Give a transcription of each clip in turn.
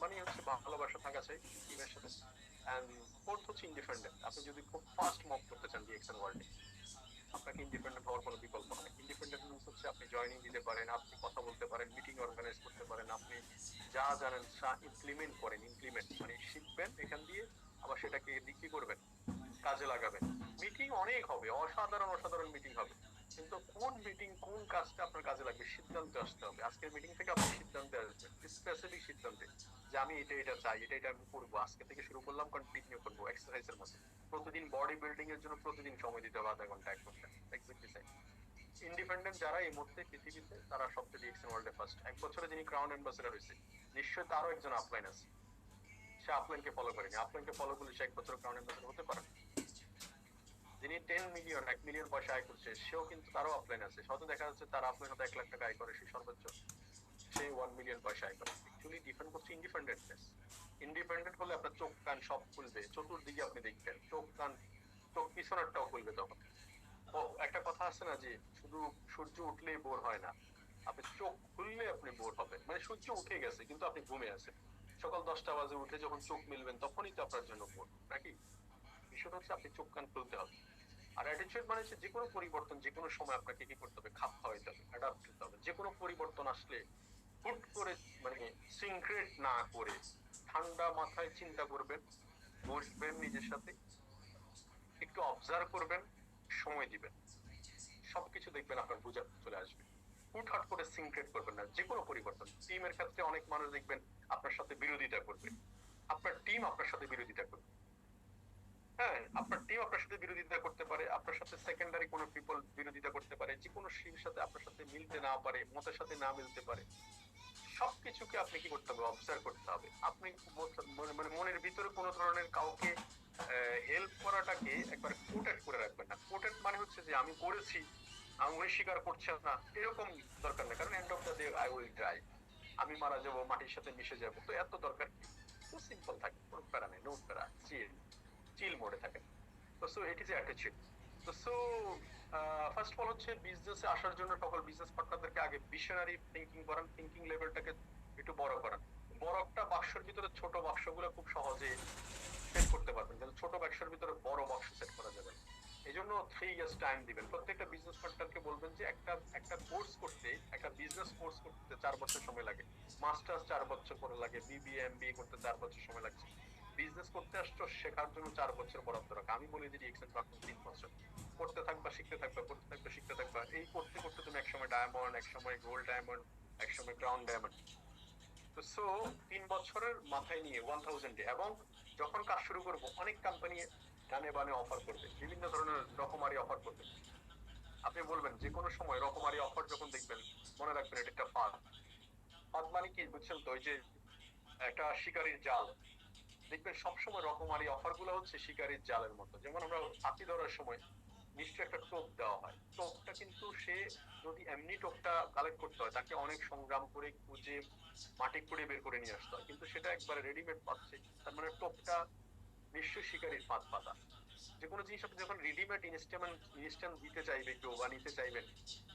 মানে হচ্ছে ভালোবাসা থাকা চাই টিমের সাথে। অ্যান্ড ফোর্থ হচ্ছে ইন্ডিপেন্ডেন্ট আপনি যদি খুব ফাস্ট মুভ করতে চান ডিএক্সএন ওয়ার্ল্ডে আপনাকে ইন্ডিপেন্ডেন্ট হওয়ার কোনো বিকল্প নেই। ইন্ডিপেন্ডেন্ট মিনস হচ্ছে আপনি জয়েনিং দিতে পারেন, আপনি কথা বলতে পারেন মিটিং অর্গানাইজ করতে পারেন, আপনি যা জানেন তা ইমপ্লিমেন্ট করেন ইমপ্লিমেন্ট মানে শিখবেন, এখান দিয়ে আবার সেটাকে বিক্রি করবেন, কাজে লাগাবেন। মিটিং অনেক হবে, অসাধারণ অসাধারণ মিটিং হবে। কিন্তু কোন মিটিং কোন কাজটা আপনার কাজে লাগবে সিদ্ধান্তে আসতে হবে। আজকের মিটিং থেকে আপনি সিদ্ধান্তে আসবেন স্পেসিফিক সিদ্ধান্তে যে আমি এটা এটা চাই, এটা এটা আমি করব, আজকে থেকে শুরু করলাম কন্টিনিউ করব এক্সারসাইজের মতো। প্রতিদিন বডি বিল্ডিং এর জন্য প্রতিদিন সময় দিতে হবে আধা ঘণ্টা, এক ঘণ্টা এক্সাক্টলি সেম ইন্ডিপেন্ডেন্ট যারা এই মুহূর্তে পৃথিবীতে, তারা সবচেয়ে ডিএক্সএন ওয়ার্ল্ডে ফার্স্ট এক বছরে যিনি ক্রাউন অ্যাম্বাসেডার হয়েছে, নিশ্চয়ই তারও একজন আপলাইন আছে। সে আপলাইনকে ফলো করেনি। আপলাইনকে ফলো করলে সে এক বছর ক্রাউন অ্যাম্বাসেডার হতে পারে না। যিনি টেন মিলিয়ন এক মিলিয়ন পয়সা আয় করছে, সেও কিন্তু তারও আপলাইন আছে। হয়তো দেখা যাচ্ছে তার আপলাইন হয়তো এক লাখ টাকা আয় করে, সে সর্বোচ্চ। সে ওয়ান মিলিয়ন পয়সা আয় করে। অ্যাকচুয়ালি ডিপেন্ড করছে ইন্ডিপেন্ডেন্টনেস ইন্ডিপেন্ডেন্ট হলে আপনার চোখ, কান সব খুলবে। চতুর্দিকে আপনি দেখবেন, চোখ, কান, চোখ পিছনেরটাও খুলবে তখন। ও, একটা কথা আছে না যে, শুধু সূর্য উঠলেই বোর হয় না। আপনি চোখ খুললে আপনি বোর হবেন। মানে সূর্য উঠে গেছে, কিন্তু আপনি ঘুমে আছেন। সকাল দশটা বাজে উঠে যখন চোখ মিলবেন, তখনই তো আপনার জন্য বোর, নাকি? বিষয়টা হচ্ছে আপনি চোখ কান খুলতে হবে। আর অ্যাটিটিউড মানে হচ্ছে যে কোনো পরিবর্তন যে কোনো সময় আপনাকে কি করতে হবে? খাপ খাওয়াইতে হবে অ্যাডাপ্ট করতে হবে। যে কোনো পরিবর্তন আসলে হুট করে মানে সিনক্রেট না করে ঠান্ডা মাথায় চিন্তা করবেন, বসবেন নিজের সাথে, একটু অবজার্ভ করবেন, সময় দিবেন। সবকিছু দেখবেন আপনার বোঝা চলে আসবে। হুটহাট করে সিনক্রেট করবেন না যে কোনো পরিবর্তন টিমের ক্ষেত্রে অনেক মানুষ দেখবেন আপনার সাথে বিরোধিতা করবে। আপনার টিম আপনার সাথে বিরোধিতা করবে। হ্যাঁ আপনার টিম আপনার সাথে বিরোধিতা করতে পারে, আপনার সাথে সেকেন্ডারি কোনো পিপল বিরোধিতা করতে পারে যে কোনো শির সাথে আপনার সাথে মিলতে না পারে, মতের সাথে না মিলতে পারে, সবকিছুকে আপনি কি করতে হবে? অবজার্ভ করতে হবে। আপনি মানে মনের ভিতরে কোনো ধরনের কাউকে হেল্প করাটাকে একবার কোটেড করে রাখবেন না। কোটেড মানে হচ্ছে যে, আমি করেছি, আমি স্বীকার করছেন না। এরকম দরকার নেই। কারণ end of the day I will try আমি মারা যাব, মাটির সাথে মিশে যাব। তো এত দরকার কি? তো সিম্পল থাকে, কোনো প্যারা নেই নো প্যারা চিল চিল মোডে থাকে। তো সো ইট ইজ অ্যাটিচিউড তো সো ফার্স্ট অফ অল হচ্ছে বিজনেসে আসার জন্য সকল বিজনেস পার্টনারদেরকে আগে ভিশনারি থিঙ্কিং করান থিঙ্কিং লেভেলটাকে একটু বড় করান। বড় একটা বাক্সের ভিতরে ছোট বাক্সগুলো খুব সহজে সেট করতে পারবেন কিন্তু ছোট বাক্সের ভিতরে বড় বাক্স সেট করা যাবে। এই জন্য থ্রি ইয়ার্স টাইম দিবেন। প্রত্যেকটা বিজনেস পার্টনারকে বলবেন যে একটা একটা কোর্স করতে, একটা বিজনেস কোর্স করতে চার বছর সময় লাগে। মাস্টার্স চার বছর করে লাগে বিবিএ এমবিএ করতে চার বছর সময় লাগছে। বিজনেস করতে আসছো, শেখার জন্য চার বছর বরাদ্দ রাখা। আমি বলি যে এক্সেন পার্টনার তিন বছর। করতে থাকবা, শিখতে থাকবা করতে থাকবা, শিখতে থাকবা। এই করতে করতে তুমি একসময় ডায়মন্ড একসময় গোল্ড ডায়মন্ড একসময় ক্রাউন ডায়মন্ড তো সো তিন বছরের মাথায় নিয়ে ওয়ান থাউজেন্ড এবং যখন কাজ শুরু করব, অনেক কোম্পানি ডানে বানে অফার করবে, বিভিন্ন ধরনের রকমারি অফার করবে। আপনি বলবেন, যে কোনো সময় রকমারি অফার যখন দেখবেন, মনে রাখবেন এটা একটা ফাঁদ। ফাঁদ মানে কি বুঝছেন তো? ওই যে একটা শিকারীর জাল। দেখবেন সবসময় রকমারি অফারগুলো হচ্ছে শিকারীর জালের মতো। যেমন আমরা হাতি ধরার সময় নিশ্চয়ই একটা টোপ দেওয়া হয়। টোপটা কিন্তু সে যদি এমনি টোপটা কালেক্ট করতে হয়, তাকে অনেক সংগ্রাম করে খুঁজে মাটি খুঁড়ে বের করে নিয়ে আসতে হয়। কিন্তু সেটা একবারে রেডিমেড পাচ্ছে। তার মানে টোপটা নিশ্চয়ই শিকারীর ফাঁদ পাতা। যে কোনো জিনিস আপনি যখন রেডিমেড ইনস্ট্যান্ট ইনস্ট্যান্ট দিতে চাইবে কেউ বা নিতে চাইবেন,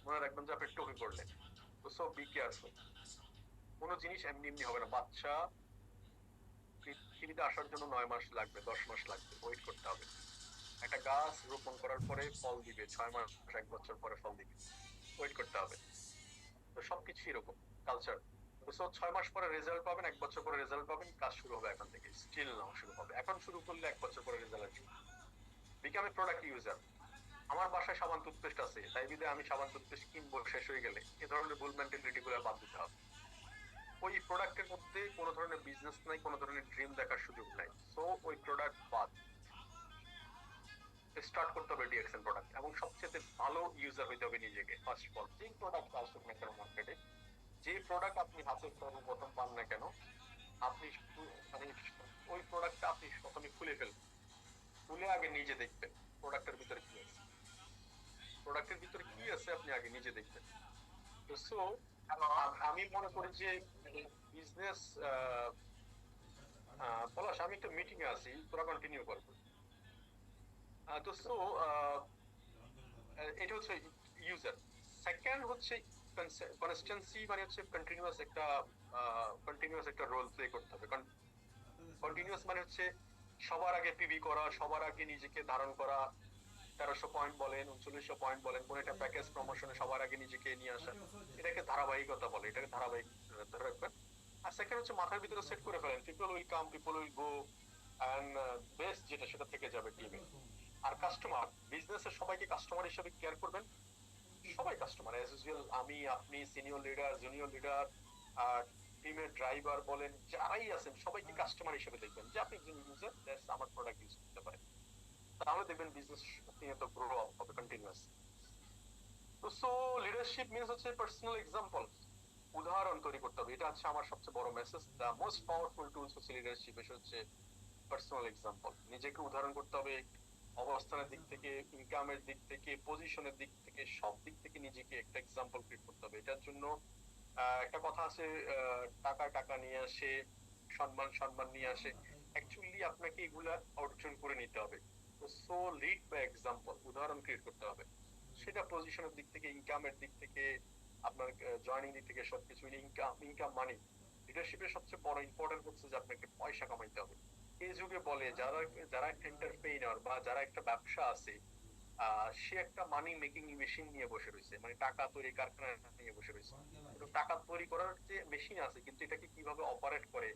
মনে রাখবেন যে আপনি টোপে করলেন তো সব বি কেয়ারফুল কোনো জিনিস এমনি এমনি হবে না। বাচ্চা পৃথিবীতে আসার জন্য নয় মাস লাগবে, দশ মাস লাগবে ওয়েট করতে হবে। একটা গাছ রোপণ করার পরে ফল দিবে, ছয় মাস, এক বছর পরে ফল দিবে। ওয়েট করতে হবে। তো সবকিছু এরকম কালচার ছয় মাস পরে রেজাল্ট পাবেন, এক বছর পরে রেজাল্ট পাবেন, কাজ শুরু হবে এখন থেকে স্টিল নাও শুরু হবে। এখন শুরু করলে এক বছর পরে রেজাল্ট আসবে। বিকাম এ প্রোডাক্ট ইউজার আমার বাসায় সাবান টুথপেস্ট আছে, তাই বিদে আমি সাবান টুথপেস্ট কিনবো শেষ হয়ে গেলে, এ ধরনের ভুল মেন্টালিটি গুলো বাদ দিতে হবে। ওই প্রোডাক্টের মধ্যে কোনো ধরনের বিজনেস নাই, কোনো ধরনের ড্রিম দেখার সুযোগ নাই। সো ওই প্রোডাক্ট বাদ। স্টার্ট করতে হবে ডিএক্সএল প্রোডাক্ট এবং সবচেয়ে ভালো ইউজার হইতে হবে নিজেকে ফার্স্ট অফ অল যে প্রোডাক্ট আসুক না কেন মার্কেটে যে প্রোডাক্ট আপনি হাতে সর্বপ্রথম পান না কেন, আপনি মানে ওই প্রোডাক্টটা আপনি প্রথমে খুলে ফেলবেন। খুলে আগে নিজে দেখবেন প্রোডাক্টের ভিতরে কি আছে। প্রোডাক্টের ভিতরে কি আছে, আপনি আগে নিজে দেখবেন। তো সো আমি মনে করি যে বিজনেস পলাশ, আমি মিটিং এ আছি, তোরা কন্টিনিউ করব তো সো এটা হচ্ছে ইউজার সেকেন্ড হচ্ছে কনস্টেন্সি মানে হচ্ছে কন্টিনিউয়াস একটা কন্টিনিউয়াস একটা রোল প্লে করতে হবে। কন্টিনিউয়াস মানে হচ্ছে সবার আগে পিবি করা, সবার আগে নিজেকে ধারণ করা তেরোশো পয়েন্ট বলেন, উনচল্লিশশো পয়েন্ট বলেন, কোন একটা প্যাকেজ প্রমোশনে সবার আগে নিজেকে নিয়ে আসা। এটাকে ধারাবাহিকতা বলে, এটাকে ধারাবাহিক ধরে রাখবেন। আর সেকেন্ড হচ্ছে মাথার ভিতরে সেট করে ফেলেন people will come people will go and best যেটা, সেটা থেকে যাবে টিমে আর কাস্টমার বিজনেসের সবাইকে কাস্টমার হিসেবে কেয়ার করবেন। সবাই কাস্টমার অ্যাজ ইউজুয়াল আমি, আপনি সিনিয়র লিডার জুনিয়র লিডার আর টিমের ড্রাইভার বলেন, যারাই আছেন, সবাইকে কাস্টমার হিসেবে দেখবেন যে আপনি একজন ইউজার আমার প্রোডাক্ট ইউজ করতে পারেন। তাহলে দেখবেন বিজনেস প্রতিনিয়ত গ্রো হবে কন্টিনিউয়াস তো সো লিডারশিপ মিনস হচ্ছে পার্সোনাল এক্সাম্পল উদাহরণ তৈরি করতে হবে। এটা হচ্ছে আমার সবচেয়ে বড় message the most powerful tools হচ্ছে লিডারশিপ হচ্ছে পার্সোনাল এক্সাম্পল নিজেকে উদাহরণ করতে হবে, অবস্থানের দিক থেকে ইনকামের দিক থেকে পজিশনের দিক থেকে, সব দিক থেকে নিজেকে একটা এক্সাম্পল ক্রিয়েট করতে হবে। এটার জন্য একটা কথা আছে টাকা টাকা নিয়ে আসে, সম্মান সম্মান নিয়ে আসে। অ্যাকচুয়ালি আপনাকে এগুলা অর্জন করে নিতে হবে। সো লিড বাই এক্সাম্পল উদাহরণ ক্রিয়েট করতে হবে। সেটা পজিশনের দিক থেকে ইনকামের দিক থেকে, আপনার জয়নিং দিক থেকে সবকিছু ইনকাম ইনকাম মানি লিডারশিপের সবচেয়ে বড় ইম্পর্টেন্ট হচ্ছে যে আপনাকে পয়সা কামাইতে হবে। এই যুগে বলে, যারা যারা একটা এন্টারপ্রেনার বা যারা একটা ব্যবসা আছে সে একটা মানি মেকিং মেশিন নিয়ে বসে রয়েছে মানে টাকা তৈরি কারখানা নিয়ে বসে রয়েছে। টাকা তৈরি করার যে মেশিন আছে, কিন্তু এটাকে কীভাবে অপারেট করে,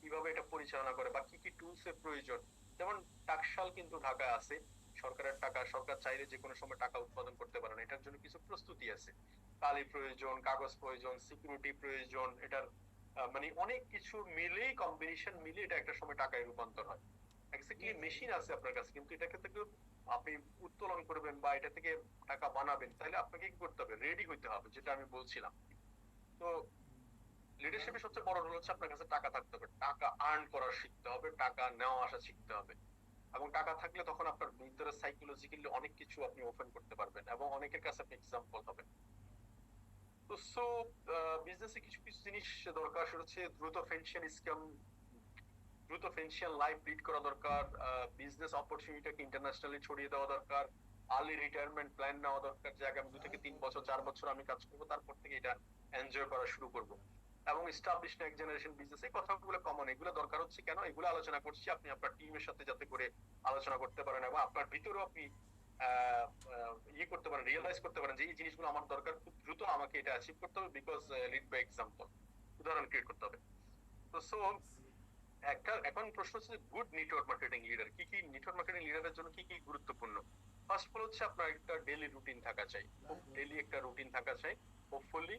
কীভাবে এটা পরিচালনা করে, বা কি কি টুলস এর প্রয়োজন যেমন টাকশাল কিন্তু ঢাকায় আছে। সরকারের টাকা সরকার চাইলে যে কোনো সময় টাকা উৎপাদন করতে পারে না এটার জন্য কিছু প্রস্তুতি আছে। কালি প্রয়োজন কাগজ প্রয়োজন সিকিউরিটি প্রয়োজন এটার মানে অনেক কিছু মিলেই কম্বিনেশন মিলে এটা একটা সময় টাকায় রূপান্তর হয়। এক্স্যাক্টলি মেশিন আছে আপনার কাছে কিন্তু এটাকে থেকে আপনি উত্তোলন করবেন বা এটা থেকে টাকা বানাবেন তাহলে আপনাকে কি করতে হবে? রেডি হইতে হবে যেটা আমি বলছিলাম। তো লিডারশিপের সবচেয়ে বড় রোল হচ্ছে আপনার কাছে টাকা থাকতে হবে। টাকা আর্ন করা শিখতে হবে, টাকা নেওয়া আসা শিখতে হবে। এবং টাকা থাকলে তখন আপনার ভিতরে সাইকোলজিক্যালি অনেক কিছু আপনি ওপেন করতে পারবেন এবং অনেকের কাছে আপনি এক্সাম্পল হবেন। তো সো বিজনেসে কিছু কিছু জিনিস দরকার, সেটা হচ্ছে দ্রুত ফেনশিয়াল স্ক্যাম দ্রুত ফেনশিয়াল লাইফ লিড করা দরকার বিজনেস অপরচুনিটিকে ইন্টারন্যাশনালি ছড়িয়ে দেওয়া দরকার আর্লি রিটায়ারমেন্ট প্ল্যান নেওয়া দরকার, যে আগামী দু থেকে তিন বছর, চার বছর আমি কাজ করব, তারপর থেকে এটা এনজয় করা শুরু করব। এবং স্টাবলিশ নেক্সট জেনারেশন বিজনেস এই কথাগুলো কমন এগুলো দরকার হচ্ছে কেন? এগুলো আলোচনা করছি আপনি আপনার টিমের সাথে যাতে করে আলোচনা করতে পারেন এবং আপনার ভিতরেও আপনি ইয়ে করতে পারেন রিয়েলাইজ করতে পারেন যে এই জিনিসগুলো আমার দরকার খুব দ্রুত আমাকে এটা অ্যাচিভ করতে হবে বিকজ লিড বাই এক্সাম্পল উদাহরণ ক্রিয়েট করতে হবে। তো সো একটা এখন প্রশ্ন হচ্ছে গুড নেটওয়ার্ক মার্কেটিং লিডার কি কি নেটওয়ার্ক মার্কেটিং লিডারের জন্য কি কি গুরুত্বপূর্ণ? ফার্স্ট অফ অল হচ্ছে আপনার একটা ডেলি রুটিন থাকা চাই। ডেলি একটা রুটিন থাকা চাই। হোপফুলি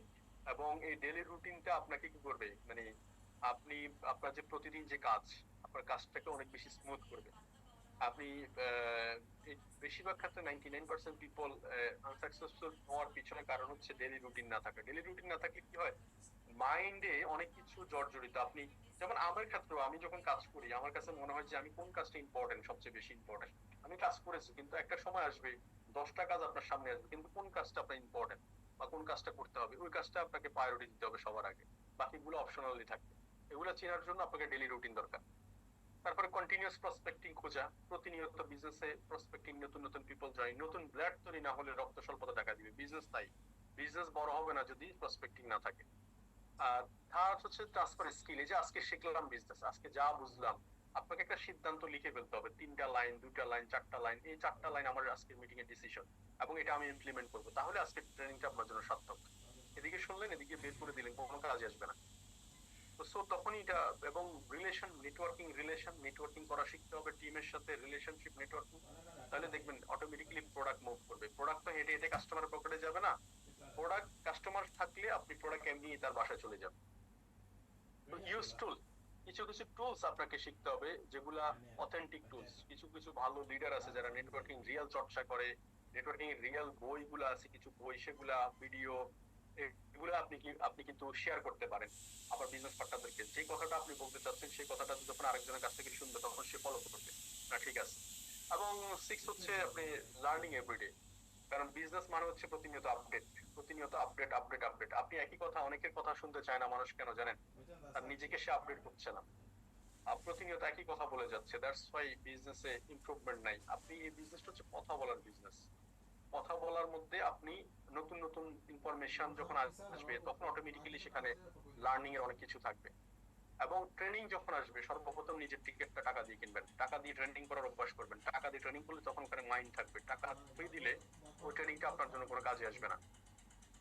এবং এই ডেলি রুটিনটা আপনাকে কি করবে? মানে আপনি, আপনার যে প্রতিদিন যে কাজ, আপনার কাজটাকে অনেক বেশি স্মুথ করবে। আপনি বেশিরভাগ ক্ষেত্রে ninety nine percent people unsuccessful হওয়ার পিছনে কারণ হচ্ছে ডেলি রুটিন না থাকা। ডেলি রুটিন না থাকলে কি হয়? মাইন্ডে অনেক কিছু জর্জরিত। আপনি, যেমন আমার ক্ষেত্রেও আমি যখন কাজ করি, আমার কাছে মনে হয় যে আমি কোন কাজটা ইম্পর্টেন্ট সবচেয়ে বেশি ইম্পর্টেন্ট আমি কাজ করেছি, কিন্তু একটা সময় আসবে, দশটা কাজ আপনার সামনে আসবে, কিন্তু কোন কাজটা আপনার ইম্পর্টেন্ট বা কোন কাজটা করতে হবে, ওই কাজটা আপনাকে প্রায়োরিটি দিতে হবে সবার আগে। বাকিগুলো অপশনালি থাকবে এগুলো চেনার জন্য আপনাকে ডেলি রুটিন দরকার। তারপরে কন্টিনিউয়াস প্রসপেক্টিং খোঁজা, প্রতিনিয়ত বিজনেসে প্রসপেক্টিং নতুন নতুন পিপল জয়েন নতুন ব্লাড তৈরি না হলে রক্ত স্বল্পতা দেখা দিবে। বিজনেস তাই। বিজনেস বড় হবে না যদি প্রসপেক্টিং না থাকে। আর থার্ড হচ্ছে ট্রান্সফার স্কিল এই যে আজকে শিখলাম বিজনেস আজকে যা বুঝলাম আপনাকে একটা সিদ্ধান্ত লিখে ফেলতে হবে। তিনটা লাইন দুটা লাইন চারটা লাইন এই চারটা লাইন আমার আজকের মিটিং এর ডিসিশন এবং এটা আমি ইমপ্লিমেন্ট করব। তাহলে আজকে ট্রেনিংটা আপনার জন্য সার্থক। এদিকে শুনলেন, এদিকে বের করে দিলেন, কোনো কাজে আসবে না। সো তখনই এটা এবং রিলেশন নেটওয়ার্কিং রিলেশন নেটওয়ার্কিং করা শিখতে হবে টিমের সাথে রিলেশনশিপ নেটওয়ার্কিং তাহলে দেখবেন অটোমেটিক্যালি প্রোডাক্ট মুভ করবে। প্রোডাক্ট তো হেঁটে হেঁটে কাস্টমারের পকেটে যাবে না। প্রোডাক্ট কাস্টমার থাকলে আপনি প্রোডাক্ট এমনি তার বাসায় চলে যাবেন। তো ইউজ টুল কিছু কিছু টুলস আপনাকে শিখতে হবে, যেগুলা অথেন্টিক টুলস কিছু কিছু ভালো লিডার আছে যারা নেটওয়ার্কিং রিয়েল চর্চা করে নেটওয়ার্কিং রিয়েল বইগুলো আছে, কিছু বই, সেগুলা ভিডিও এগুলো আপনি কি আপনি কিন্তু শেয়ার করতে পারেন আবার বিজনেস পার্টনারদেরকে যে কথাটা আপনি বলতে চাচ্ছেন, সেই কথাটা যখন আরেকজনের কাছ থেকে শুনবে, তখন সে ফলো করবে। না, ঠিক আছে? এবং সিক্স হচ্ছে আপনি লার্নিং এভরিডে কারণ বিজনেস মানে হচ্ছে প্রতিনিয়ত আপডেট প্রতিনিয়ত আপডেট আপডেট আপডেট আপনি একই কথা অনেকের কথা শুনতে চায় না মানুষ কেন জানেন? তার নিজেকে সে আপডেট করছে না। প্রতিনিয়ত একই কথা বলে যাচ্ছে। দ্যাটস ওয়াই বিজনেসে ইমপ্রুভমেন্ট নাই। আপনি এই বিজনেসটা হচ্ছে কথা বলার বিজনেস কথা বলার মধ্যে আপনি নতুন নতুন ইনফরমেশন যখন আসবে, তখন অটোমেটিক্যালি সেখানে লার্নিং এর অনেক কিছু থাকবে। এবং ট্রেনিং যখন আসবে, সর্বপ্রথম নিজের টিকিটটা টাকা দিয়ে কিনবেন। টাকা দিয়ে ট্রেনিং করার অভ্যাস করবেন। টাকা দিয়ে ট্রেনিং করলে তখন ওখানে মাইন্ড থাকবে। টাকা দিয়ে দিলে ওই ট্রেনিংটা আপনার জন্য কোনো কাজে আসবে না।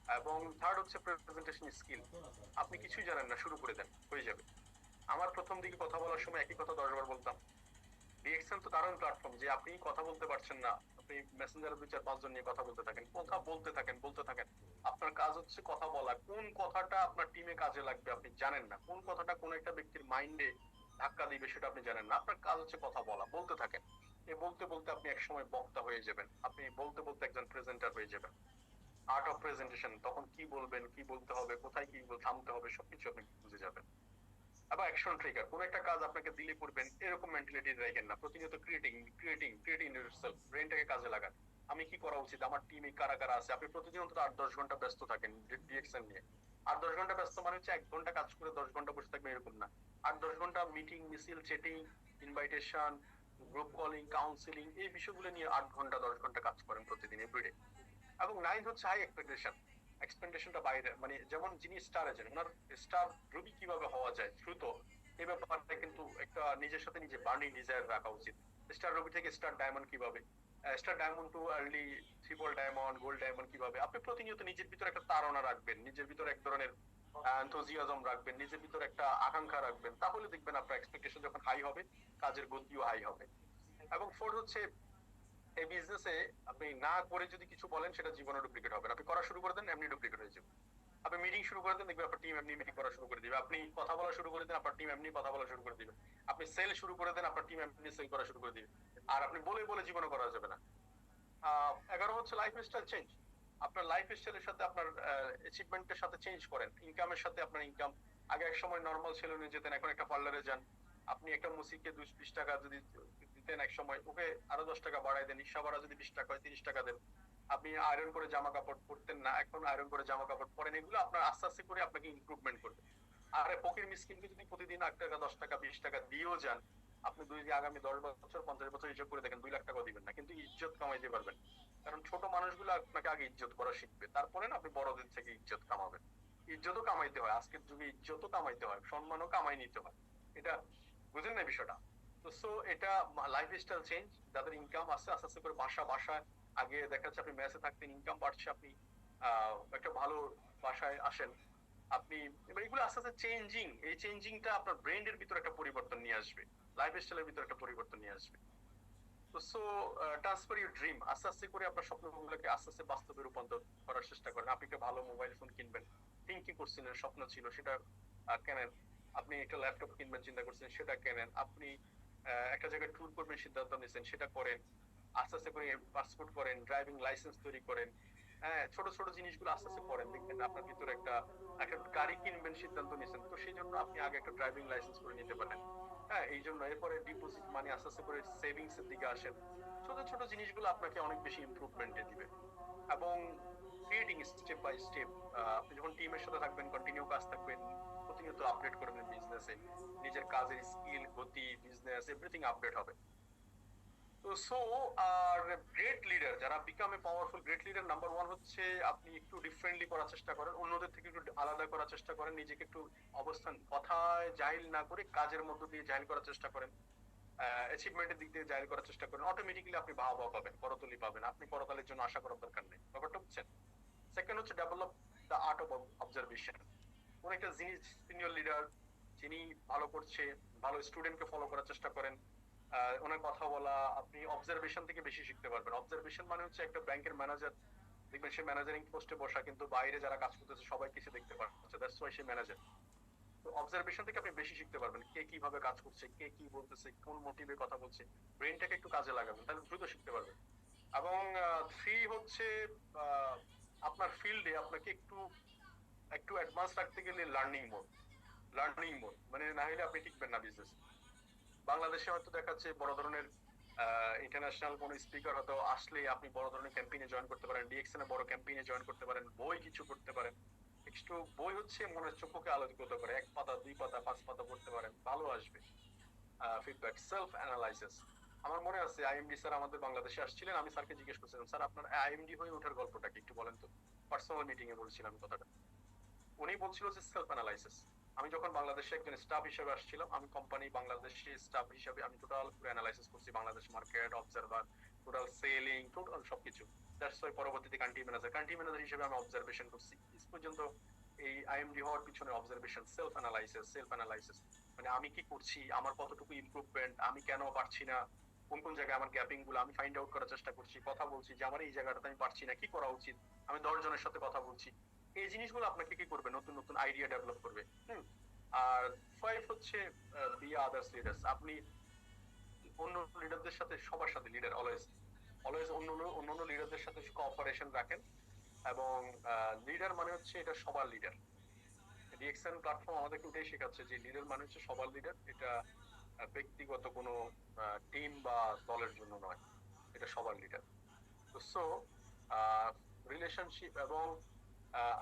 এবং থার্ড হচ্ছে প্রেজেন্টেশন স্কিল আপনি কিছুই জানেন না, শুরু করে দেন, হয়ে যাবে। আমার প্রথম দিকে কথা বলার সময় একই কথা দশবার বলতাম। রিয়েকশন তো দারুণ প্ল্যাটফর্ম যে আপনি কথা বলতে পারছেন না, আপনি মেসেঞ্জারে দুই চার পাঁচজন নিয়ে কথা বলতে থাকেন, কথা বলতে থাকেন বলতে থাকেন। আপনার কাজ হচ্ছে কথা বলা, কোন কথাটা আপনার টিমে কাজে লাগবে আপনি জানেন না, কোন কথাটা কোন একটা ব্যক্তির মাইন্ডে ধাক্কা দিবে সেটা আপনি জানেন না। আপনার কাজ হচ্ছে কথা বলা, বলতে থাকেন। এ বলতে বলতে আপনি একসময় বক্তা হয়ে যাবেন, আপনি বলতে বলতে একজন প্রেজেন্টার হয়ে যাবেন। আর্ট অফ প্রেজেন্টেশন তখন কি বলবেন, কি বলতে হবে, কোথায় কি থামতে হবে, সবকিছু আপনি বুঝে যাবেন। আবার অ্যাকশন ট্রিগার কোন একটা কাজ আপনাকে দিলে করবেন, এরকম মেন্টালিটি রাখেন না। প্রতিনিয়ত ক্রিয়েটিং ক্রিয়েটিং ক্রিয়েটিং ইউরসেলফ ব্রেনটাকে কাজে লাগান। আমি কি করা উচিত? আমার টিমে কারা কারা আছে? আপনি প্রতিদিন অন্তত আট, দশ ঘণ্টা ব্যস্ত থাকেন ডিএক্সএন নিয়ে। আট, দশ ঘণ্টা ব্যস্ত মানে হচ্ছে এক ঘণ্টা কাজ করে দশ ঘণ্টা বসে থাকবেন এরকম না। আট, দশ ঘণ্টা মিটিং মিছিল chatting invitation group calling counselling এই বিষয়গুলো নিয়ে আট ঘণ্টা, দশ ঘণ্টা কাজ করেন প্রতিদিন এভরিডে এবং নাইন হচ্ছে হাই এক্সপেকটেশন এক্সপেকটেশনটা বাইরে। মানে যেমন যিনি স্টার আছেন, ওনার স্টার রবি কীভাবে হওয়া যায়, দ্রুত এই ব্যাপারটা কিন্তু একটা নিজের সাথে নিজে বার্নিং ডিজায়ার রাখা উচিত। স্টার রবি থেকে স্টার ডায়মন্ড কীভাবে? Star diamond to early triple diamond gold diamond কীভাবে? আপনি প্রতিনিয়ত নিজের ভিতরে একটা তাড়না রাখবেন, নিজের ভিতরে এক ধরনের এনথুজিয়াজম রাখবেন, নিজের ভিতরে একটা আকাঙ্ক্ষা রাখবেন। তাহলে দেখবেন আপনার এক্সপেকটেশন যখন হাই হবে, কাজের গতিও হাই হবে। এবং ফোর্থ হচ্ছে এই বিজনেসে আপনি না করে যদি কিছু বলেন, সেটা জীবনে ডুপ্লিকেট হবে। আপনি করা শুরু করে দেন, এমনি ডুপ্লিকেট হয়ে যাবে। আপনি মিটিং শুরু করে দেন আপনার টিম এমনি মিটিং করা শুরু করে দিবে। আপনি কথা বলা শুরু করে দেন, আপনার টিম এমনি কথা বলা শুরু করে দিবে। আপনি সেল শুরু করে দেন, আপনার টিম এমনি সেল করা শুরু করে দিবে। আর আপনি বলে বলে জীবনে করা যাবে না। এগারো হচ্ছে লাইফ স্টাইল চেঞ্জ আপনার লাইফ স্টাইলের সাথে আপনার অ্যাচিভমেন্টের সাথে চেঞ্জ করেন। ইনকামের সাথে আপনার ইনকাম আগে এক সময় নর্মাল সেলুনে যেতেন, এখন একটা পার্লারে যান। আপনি একটা মুসিকে দুই বিশ টাকা যদি দিতেন এক সময়, ওকে আরও দশ টাকা বাড়াই দেন, রিক্সা ভাড়া যদি বিশ টাকা হয়, তিরিশ টাকা দেন। আপনি আয়রন করে জামা কাপড় পরতেন না, এখন আয়রন করে জামা কাপড় পরেন, এগুলো আপনার আস্তে আস্তে করে আপনাকে ইমপ্রুভমেন্ট করবে। আর ফকির মিসকিনকে যদি প্রতিদিন আট টাকা, দশ টাকা, বিশ টাকা দিয়েও যান, আপনি দুই আগামী দশ বছর, পঞ্চাশ বছর হিসাব করে দেখেন, দুই লাখ টাকা দিবেন না, কিন্তু ইজ্জত কামাইতে পারবেন। কারণ ছোট মানুষগুলো আপনাকে আগে ইজ্জত করা শিখবে, তারপরে না আপনি বড়দের থেকে ইজ্জত কামাবেন। ইজ্জতও কামাইতে হয়, আজকের যুগে ইজ্জতও কামাইতে হয়, সম্মানও কামাই নিতে হয়। এটা বুঝেন না বিষয়টা? সো এটা চেঞ্জ যাদের ইনকাম আসছে আস্তে আস্তে করে বাসা আগে দেখা যাচ্ছে আপনি মেসে থাকতেন ইনকাম বাড়ছে, আপনি একটা ভালো বাসায় আসেন, আপনি এগুলো আস্তে আস্তে চেঞ্জিং এই চেঞ্জিংটা আপনার ভিতরে একটা পরিবর্তন নিয়ে আসবে ভিতরে একটা পরিবর্তন নিয়ে আসবে। সো ট্রান্সফার ইউর ড্রিম আস্তে আস্তে করে আপনার স্বপ্নগুলোকে আস্তে আস্তে বাস্তবে রূপান্তর করার চেষ্টা করেন। আপনি একটা ভালো মোবাইল ফোন কিনবেন থিঙ্কিং করছিলেন স্বপ্ন ছিল, সেটা কেনেন, আপনি একটা ল্যাপটপ কিনবেন, চিন্তা করছেন, সেটা কেনেন, আপনি একটা জায়গায় ট্যুর করবেন, সিদ্ধান্ত নিয়েছেন সেটা করেন, আস্তে আস্তে করে পাসপোর্ট করেন ড্রাইভিং লাইসেন্স তৈরি করেন হ্যাঁ ছোট ছোট জিনিসগুলো আস্তে আস্তে করেন, দেখবেন আপনার ভিতরে একটা একটা গাড়ি কিনবেন, সিদ্ধান্ত নিয়েছেন তো সেই জন্য আপনি আগে একটা ড্রাইভিং লাইসেন্স করে নিতে পারেন। হ্যাঁ এই জন্য এরপরে ডিপোজিট মানি আস্তে আস্তে করে সেভিংস এর দিকে আসেন। ছোট ছোট জিনিসগুলো আপনাকে অনেক বেশি ইমপ্রুভমেন্টে দিবে। এবং ক্রিয়েটিং স্টেপ বাই স্টেপ আপনি যখন টিমের সাথে থাকবেন কন্টিনিউ কাজ থাকবেন প্রতিনিয়ত আপডেট করবেন বিজনেসে নিজের কাজের স্কিল গতি বিজনেস এভরিথিং আপডেট হবে। তো সো আর গ্রেট লিডার যারা powerful great leader number one হচ্ছে আপনি একটু ডিফারেন্টলি করার চেষ্টা করেন, অন্যদের থেকে একটু আলাদা করার চেষ্টা করেন, নিজেকে একটু অবস্থান, কথায় জাহিল না করে কাজের মধ্য দিয়ে জাহিল করার চেষ্টা করেন। অ্যাচিভমেন্টের দিক দিয়ে জাহিল করার চেষ্টা করেন। অটোমেটিক্যালি আপনি বাহা পাবেন, করতলি পাবেন। আপনি করতালের জন্য আশা করার দরকার নেই। ব্যাপারটা বুঝছেন? সেকেন্ড হচ্ছে develop the art of observation কোন একটা জিনিস সিনিয়র লিডার যিনি ভালো করছে, ভালো স্টুডেন্টকে ফলো করার চেষ্টা করেন ওনার কথা বলা, আপনি অবজারভেশন থেকে বেশি শিখতে পারবেন। অবজারভেশন মানে হচ্ছে একটা ব্যাংকের ম্যানেজার দেখবেন সে ম্যানেজারিং পোস্টে বসা, কিন্তু বাইরে যারা কাজ করতেছে সবাই কিছু দেখতে পাচ্ছে। দ্যাটস ওয়াই সে ম্যানেজার তো অবজারভেশন থেকে আপনি বেশি শিখতে পারবেন, কে কীভাবে কাজ করছে, কে কি বলতেছে, কোন মোটিভে কথা বলছে। ব্রেনটাকে একটু কাজে লাগাবেন, তাহলে দ্রুত শিখতে পারবেন। এবং থ্রি হচ্ছে আপনার ফিল্ডে আপনাকে একটু একটু অ্যাডভান্স রাখতে গেলে লার্নিং মোড লার্নিং মোড মানে না হলে আপনি টিকবেন না বিজনেস বাংলাদেশে হয়তো দেখাচ্ছে বড় ধরনের ইন্টারন্যাশনাল কোন স্পিকার হয়তো আসলে আপনি বড় ধরনের ক্যাম্পেইনে জয়েন করতে পারেন ডিএক্সএন এ বড় ক্যাম্পেইনে জয়েন করতে পারেন, বই কিছু করতে পারেন। একটু বই হচ্ছে মনের চক্ষুকে আলোকিত করে, এক পাতা, দুই পাতা, পাঁচ পাতা পড়তে পারেন, ভালো আসবে ফিডব্যাক সেলফ অ্যানালাইসিস আমার মনে আছে আইএমডি স্যার আমাদের বাংলাদেশে আসছিলেন, আমি স্যারকে জিজ্ঞেস করছিলাম, স্যার, আপনার আইএমডি হয়ে ওঠার গল্পটা কি? একটু বলেন তো। পার্সোনাল মিটিং এ বলছিলাম কথাটা। উনি বলছিল যে সেলফ অ্যানালাইসিস আমি যখন বাংলাদেশে একজন স্টাফ হিসেবে আসছিলাম, আমি কোম্পানি বাংলাদেশে স্টাফ হিসেবে আমি টোটাল পুরো অ্যানালাইসিস করছি। Bangladesh market observer total selling total সবকিছু। দ্যাটস ওয়াই পরবর্তীতে কান্ট্রি ম্যানেজার কান্ট্রি ম্যানেজার হিসেবে আমি অবজারভেশন করছি। আজ পর্যন্ত এই আইএমডি হওয়ার পিছনে observation self analysis self analysis মানে আমি কি করছি, আমার কতটুকু ইমপ্রুভমেন্ট আমি কেন পারছি না, কোন কোন জায়গায় আমার গ্যাপিংগুলো, আমি ফাইন্ড আউট করার চেষ্টা করছি, কথা বলছি যে আমার এই জায়গাটাতে আমি পারছি না, কি করা উচিত? আমি দশ জনের সাথে কথা বলছি। এই জিনিসগুলো আপনাকে কি করবে? নতুন নতুন আইডিয়া ডেভেলপ করবে। হুম? আর ফাইভ হচ্ছে বি আদার্স লিডার্স আপনি অন্য লিডারদের সাথে, সবার সাথে লিডার অলওয়েজ অলওয়েজ অন্য অন্য লিডারদের সাথে কোঅপারেশন রাখেন। এবং লিডার মানে হচ্ছে এটা সবার লিডার ডিএক্সএন প্ল্যাটফর্ম আমাদেরকে ওটাই শেখাচ্ছে যে লিডার মানে হচ্ছে সবার লিডার এটা ব্যক্তিগত কোনো টিম বা দলের জন্য নয়। এটা সবার লিডার তো সো রিলেশনশিপ এবং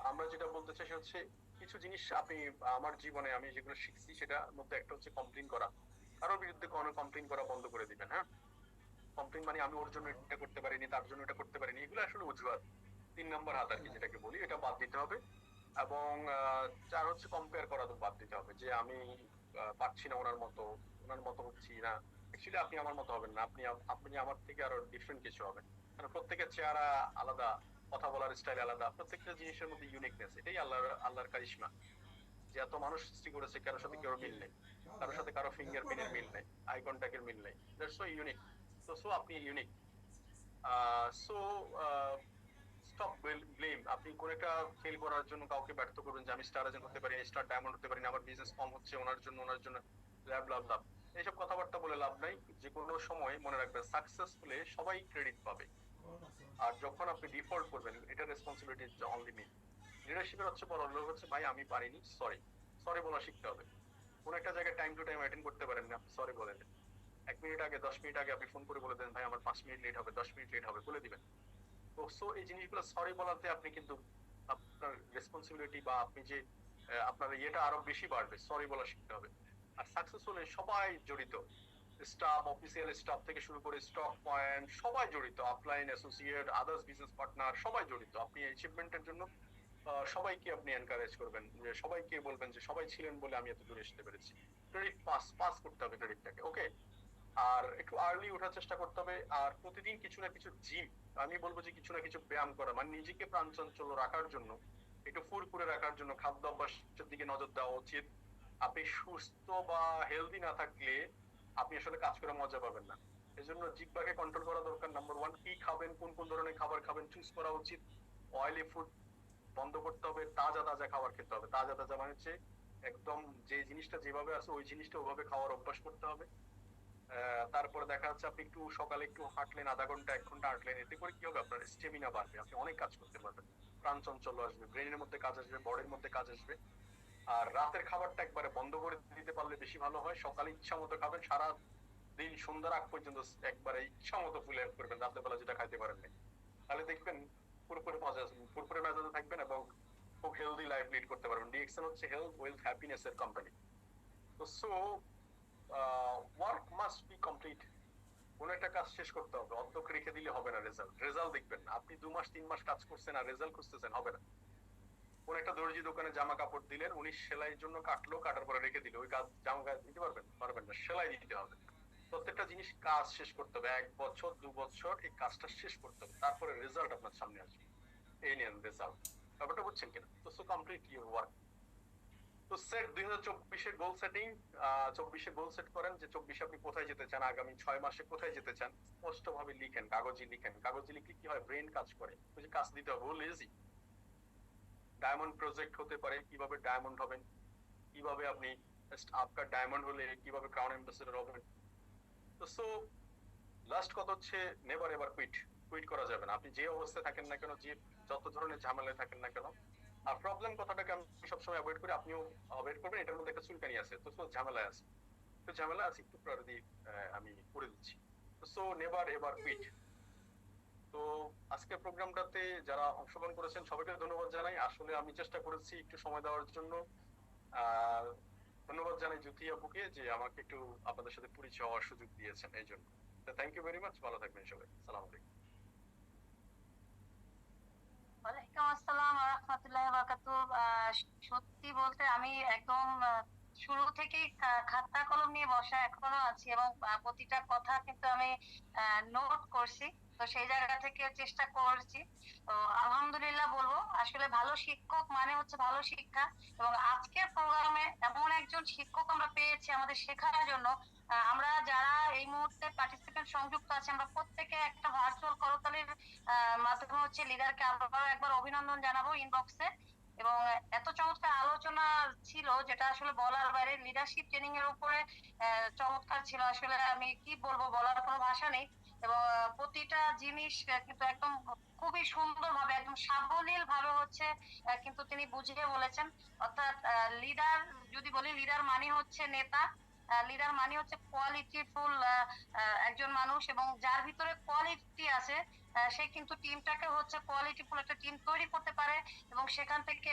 আমরা যেটা বলতে চাই সেটা হচ্ছে কিছু জিনিস আপনি, আমার জীবনে আমি যেগুলো শিখছি সেটার মধ্যে একটা হচ্ছে কমপ্লেন করা। কারোর বিরুদ্ধে কোনো কমপ্লেন করা বন্ধ করে দিবেন হ্যাঁ? কমপ্লেন মানে আমি ওর জন্য এটা করতে পারিনি, তার জন্য এটা করতে পারিনি, এগুলো আসলে অজুহাত। তিন নম্বর হাত আর কি যেটাকে বলি, এটা বাদ দিতে হবে। এবং চার হচ্ছে কম্পেয়ার করা তো বাদ দিতে হবে, যে আমি পারছি না ওনার মতো ওনার মতো হচ্ছি না। অ্যাকচুয়ালি আপনি আমার মতো হবেন না, আপনি আপনি আমার থেকে আরও ডিফারেন্ট কিছু হবেন। কারণ প্রত্যেকের চেহারা আলাদা কথা বলার স্টাইল আলাদা। প্রত্যেকটা জিনিসের মধ্যে ইউনিকনেস এটাই আল্লাহর আল্লাহর কারিশমা। যে এত মানুষ সৃষ্টি করেছে কারোর সাথে কারও মিল নেই। কারোর সাথে কারও ফিঙ্গার প্রিন্টের মিল নেই আই কন্ট্যাক্টের মিল নেই। দ্যাটস সো ইউনিক তো সো আপনি ইউনিক সো স্টপ ব্লেম আপনি কোন একটা ফেল করার জন্য কাউকে ব্যর্থ করবেন যে আমি স্টার এজেন্ট হতে পারি স্টার ডায়মন্ড হতে পারি না, আমার বিজনেস কম হচ্ছে ওনার জন্য ওনার জন্য ল্যাব লাভ লাভ এইসব কথাবার্তা বলে লাভ নাই। যে কোনো সময় মনে রাখবেন সাকসেসফুলে সবাই ক্রেডিট পাবে। আর যখন আপনি ডিফল্ট করবেন, এটা রেসপন্সিবিলিটি অনলি মি লিডারশিপের হচ্ছে বড় লোক হচ্ছে, ভাই, আমি পারিনি সরি সরি বলা শিখতে হবে। কোন একটা জায়গায় টাইম টু টাইম অ্যাটেন্ড করতে পারেন না সরি বলে দেন এক মিনিট আগে, দশ মিনিট আগে আপনি ফোন করে বলে দেন, ভাই, আমার পাঁচ মিনিট লেট হবে, দশ মিনিট লেট হবে, বলে দিবেন। তো সো এই জিনিসগুলো সরি বলাতে আপনি কিন্তু আপনার রেসপন্সিবিলিটি বা আপনি যে আপনার ইয়েটা আরও বেশি বাড়বে সরি বলা শিখতে হবে। আর সাকসেসফুল সবাই জড়িত। স্টাফ অফিসিয়াল স্টাফ থেকে শুরু করে স্টক পয়েন্ট সবাই জড়িত upline associate others business partner সবাই জড়িত। আপনি অ্যাচিভমেন্টের জন্য সবাইকে আপনি এনকারেজ করবেন, যে সবাইকে বলবেন যে সবাই ছিলেন বলে আমি এত দূরে আসতে পেরেছি। ক্রেডিট পাস পাস করতে হবে ক্রেডিটটাকে ওকে আর একটু আর্লি ওঠার চেষ্টা করতে হবে, আর প্রতিদিন কিছু না কিছু জিম আমি বলব যে কিছু না কিছু ব্যায়াম করা মানে নিজেকে প্রাণচঞ্চল রাখার জন্য, একটু ফুরফুরে রাখার জন্য খাদ্য অভ্যাসের দিকে নজর দেওয়া উচিত। আপনি সুস্থ বা হেলদি না থাকলে আপনি আসলে কাজ করে মজা পাবেন না। এই জন্য জিব্বাকে কন্ট্রোল করা দরকার নাম্বার ওয়ান কি খাবেন, কোন কোন ধরনের খাবার খাবেন চুজ করা উচিত। অয়েলি ফুড বন্ধ করতে হবে, তাজা তাজা খাবার খেতে হবে। তাজা তাজা মানে হচ্ছে একদম যে জিনিসটা যেভাবে আছে, ওই জিনিসটা ওভাবে খাওয়ার অভ্যাস করতে হবে। তারপরে দেখা যাচ্ছে আপনি একটু সকালে একটু হাঁটলেন, আধা ঘণ্টা, এক ঘণ্টা হাঁটলেন, এতে করে কি হবে আপনার স্টেমিনা বাড়বে। আপনি অনেক কাজ করতে পারবেন। প্রাণ চঞ্চল আসবে ব্রেনের মধ্যে কাজ আসবে বডির মধ্যে কাজ আসবে। আর রাতের খাবারটা একবারে বন্ধ করে দিতে পারলে বেশি ভালো হয়। সকালে ইচ্ছা মতো খাবেন সারা দিন সন্ধ্যার আগ পর্যন্ত একবারে ইচ্ছা মতো ফুলে করবেন রাতের বেলা যেটা খাইতে পারেন তাহলে দেখবেন পুরোপুরি মজা, পুরোপুরি মেজাজে থাকবেন এবং খুব হেলদি লাইফ লিড করতে পারবেন। ডিএক্সএল হচ্ছে হেলথ ওয়েলথ হ্যাপিনেস এর কোম্পানি তো so work must be complete কোন একটা কাজ শেষ করতে হবে, অর্ধক রেখে দিলে হবে না রেজাল্ট রেজাল্ট দেখবেন আপনি দু মাস, তিন মাস কাজ করছেন আর রেজাল্ট খুঁজতেছেন, হবে না। কোন একটা দর্জি দোকানে জামা কাপড় দিলেন, উনি সেলাইয়ের জন্য কাটলো, কাটার পরে রেখে দিল। ওই কাজ জামা দিতে পারবেন? পারবেন না, সেলাই দিতে হবে। প্রত্যেকটা জিনিস কাজ শেষ করতে হবে। এক বছর, দু বছর এই কাজটা শেষ করতে হবে। তারপরে রেজাল্ট আপনার সামনে আসবে। এই নেন রেজাল্ট ব্যাপারটা বুঝছেন কিনা? তো সো কমপ্লিট ইউর ওয়ার্ক তো সেট দুই হাজার চব্বিশে গোল সেটিং চব্বিশে গোল সেট করেন যে চব্বিশে আপনি কোথায় যেতে চান, আগামী ছয় মাসে কোথায় যেতে চান স্পষ্ট ভাবে লিখেন, কাগজে লিখেন। কাগজে লিখলে কি হয়? ব্রেন কাজ করে। কাজ দিতে হবে লেজি ডায়মন্ড প্রজেক্ট হতে পারে কীভাবে ডায়মন্ড হবেন কীভাবে আপনি আপনার ডায়মন্ড হলে কীভাবে ক্রাউন অ্যাম্বাসেডর হবেন। তো সো লাস্ট কথা হচ্ছে নেভার এভার কুইট কুইট করা যাবে না। আপনি যে অবস্থায় থাকেন না কেন যে যত ধরনের ঝামেলায় থাকেন না কেন আর প্রবলেম কথাটাকে আমি সবসময় অ্যাভয়েড করি আপনিও অ্যাভয়েড করবেন এটার মধ্যে একটা চুলকানি আছে। তো সো ঝামেলায় আছে। তো ঝামেলা আছে একটু পরে আহ, আমি করে দিচ্ছি। সো নেভার এভার কুইট তো আজকের প্রোগ্রামটাতে যারা অংশগ্রহণ করেছেন সবাইকে ধন্যবাদ জানাই। আসলে আমি চেষ্টা করেছি একটু সময় দেওয়ার জন্য। আহ, ধন্যবাদ জানাই জ্যোতি আপুকে যে আমাকে একটু আপনাদের সাথে পরিচয় হওয়ার সুযোগ দিয়েছেন এই জন্য। থ্যাংক ইউ ভেরি মাচ ভালো থাকবেন সবাই। সালাম আলাইকুম। ওয়ালাইকুম আসসালাম বারাকাতু সত্যি বলতে আমি একদম শুরু থেকেই খা- খাতা কলম নিয়ে বসা এখনও আছি এবং প্রতিটা কথা কিন্তু আমি নোট করছি। তো সেই জায়গা থেকে চেষ্টা করছি। তো আলহামদুলিল্লাহ বলব, আসলে ভালো শিক্ষক মানে হচ্ছে ভালো শিক্ষা এবং আজকের প্রোগ্রামে এমন একজন শিক্ষক আমরা পেয়েছি আমাদের শেখার জন্য। আমরা যারা এই মুহূর্তে পার্টিসিপেন্ট সংযুক্ত আছে, আমরা প্রত্যেকে একটা ভার্চুয়াল করতালির মাধ্যমে হচ্ছে লিডারকে আবারও একবার অভিনন্দন জানাব ইনবক্সে এবং এত চমৎকার আলোচনা ছিল যেটা আসলে বলার বাইরে লিডারশিপ ট্রেনিং এর উপরে চমৎকার ছিল। আসলে আমি কি বলব বলার কোনো ভাষা নেই। এবং প্রতিটা জিনিস কিন্তু একদম খুবই সুন্দর ভাবে একদম সাবলীল ভাবে হচ্ছে কিন্তু তিনি বুঝিয়ে বলেছেন। অর্থাৎ লিডার যদি বলি লিডার মানে হচ্ছে নেতা লিডার মানে হচ্ছে কোয়ালিটিফুল একজন মানুষ এবং যার ভিতরে কোয়ালিটি আছে সে কিন্তু টিমটাকে হচ্ছে কোয়ালিটিফুল একটা টিম তৈরি করতে পারে এবং সেখান থেকে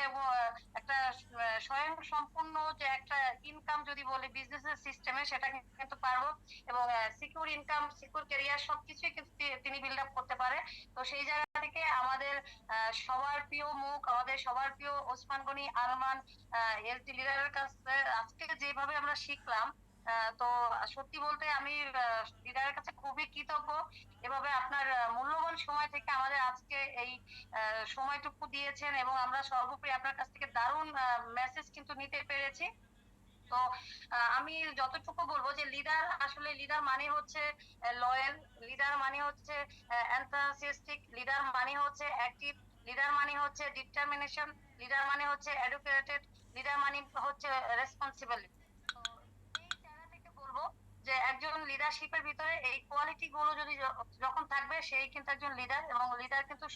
একটা স্বয়ং সম্পূর্ণ যে একটা ইনকাম যদি বলি বিজনেসের সিস্টেমে সেটা কিন্তু পারব এবং সিকিউর ইনকাম সিকিউর ক্যারিয়ার সবকিছুই কিন্তু তিনি বিল্ড আপ করতে পারে। তো সেই জায়গা থেকে আমাদের সবার প্রিয় মুখ, আমাদের সবার প্রিয় ওসমান গনি, আরমান এলটি লিডারের কাছে আজকে যেভাবে আমরা শিখলাম তো সত্যি বলতে আমি লিডারের কাছে খুবই কৃতজ্ঞ। এভাবে আপনার মূল্যবান সময় থেকে আমাদের আজকে এই সময়টুকু দিয়েছেন এবং আমরা সর্বোপরি আপনার কাছ থেকে দারুণ মেসেজ কিন্তু নিতে পেরেছি। তো আমি যতটুকু বলব যে লিডার আসলে লিডার মানে হচ্ছে লয়াল লিডার মানে হচ্ছে এনথাসিয়াস্টিক লিডার মানে হচ্ছে অ্যাক্টিভ লিডার মানে হচ্ছে ডিটারমিনেশন লিডার মানে হচ্ছে এডুকেটেড লিডার মানে হচ্ছে রেসপন্সিবল এই জায়গা থেকে বলব যে একজন লিডারশিপের ভিতরে এই কোয়ালিটি গুলো যদি যখন থাকবে, সেই কিন্তু একজন লিডার এবং লিডার কিন্তু